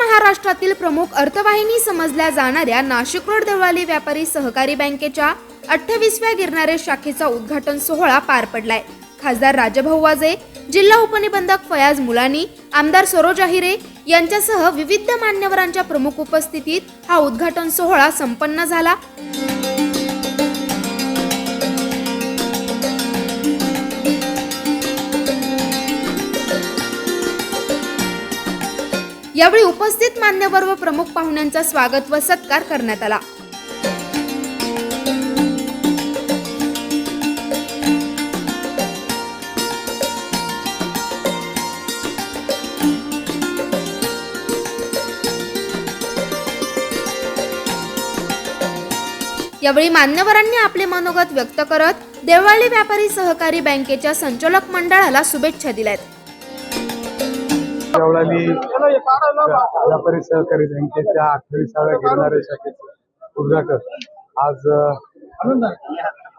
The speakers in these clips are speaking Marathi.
महाराष्ट्रातील प्रमुख अर्थवाहिनी समजल्या जाणाऱ्या नाशिक रोड देवळाली व्यापारी सहकारी बँकेच्या अठ्ठावीसव्या गिरणारे शाखेचा उद्घाटन सोहळा पार पडलाय. खासदार राजभाऊ वाजे जिल्हा उपनिबंधक फयाज मुलानी आमदार सरोज अहिरे यांच्यासह विविध मान्यवरांच्या प्रमुख उपस्थितीत हा उद्घाटन सोहळा संपन्न झाला. यावेळी उपस्थित मान्यवर व प्रमुख पाहुण्यांचा स्वागत व सत्कार करण्यात आला. यावेळी मान्यवरांनी आपले मनोगत व्यक्त करत देवाळी व्यापारी सहकारी बँकेच्या संचालक मंडळाला शुभेच्छा दिल्यात. देवळाली व्यापारी सहकारी बँकेच्या अठ्ठावीसाव्या गिरणाऱ्या शाखेचे उद्घाटन आज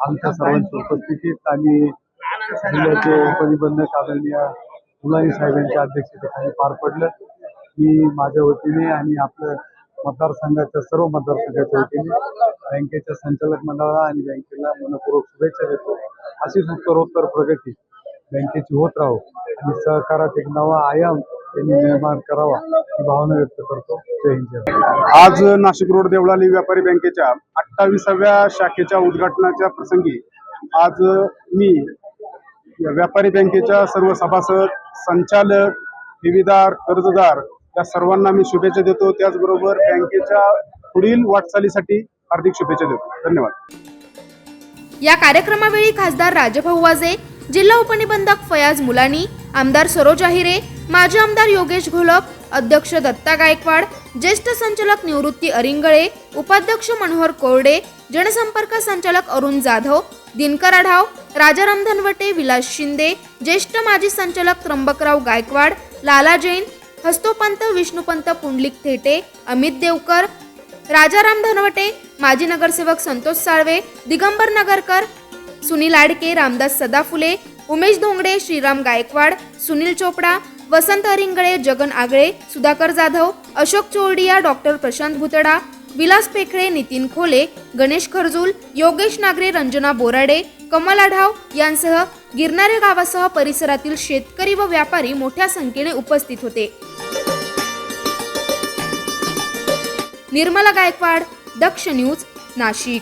आमच्या सर्वांच्या उपस्थितीत आणि जिल्ह्याचे उपनिबंधक आदरणीय मुलानी साहेबांच्या अध्यक्षतेखाली पार पडलं. मी माझ्या वतीने आणि आपल्या मतदारसंघाच्या सर्व मतदारसंघाच्या वतीने बँकेच्या संचालक मंडळाला आणि बँकेला मनपूर्वक शुभेच्छा देतो. अशीच उत्तरोत्तर प्रगती बँकेची होत राहो आणि सहकारात एक नवा आयाम त्यांनी निर्माण करावा ही भावना व्यक्त करतो. जय हिंद. आज नाशिक रोड देवळाली व्यापारी बँकेच्या अठ्ठावीसाव्या शाखेच्या उद्घाटनाच्या प्रसंगी आज मी या व्यापारी बँकेच्या सर्व सभासद संचालक ठेवीदार कर्जदार या सर्वांना मी शुभेच्छा देतो. त्याचबरोबर बँकेच्या पुढील वाटचालीसाठी हार्दिक शुभेच्छा देतो. धन्यवाद. या कार्यक्रमावेळी खासदार राजभाऊ वाजे जिल्हा उपनिबंधक फयाज मुलानी आमदार सरोज अहिरे माजी आमदार योगेश घोलप अध्यक्ष दत्ता गायकवाड ज्येष्ठ संचालक निवृत्ती अरिंगळे उपाध्यक्ष मनोहर कोरडे जनसंपर्क संचालक अरुण जाधव दिनकर आढाव राजाराम धनवटे विलास शिंदे ज्येष्ठ माजी संचालक त्र्यंबकराव गायकवाड लाला जैन हस्तोपंत विष्णुपंत पुंडलिक थेटे अमित देवकर राजाराम धनवटे माजी नगरसेवक संतोष साळवे दिगंबर नगरकर सुनील आडके रामदास सदाफुले उमेश धोंगडे श्रीराम गायकवाड सुनील चोपडा वसंत अरिंगळे जगन आगळे सुधाकर जाधव अशोक चोरडिया डॉक्टर प्रशांत भुतडा विलास पेखळे नितीन खोले गणेश खरजूल योगेश नागरे रंजना बोराडे कमल आढाव यांसह गिरणारे गावासह परिसरातील शेतकरी व व्यापारी मोठ्या संख्येने उपस्थित होते. निर्मला गायकवाड दक्ष न्यूज नाशिक.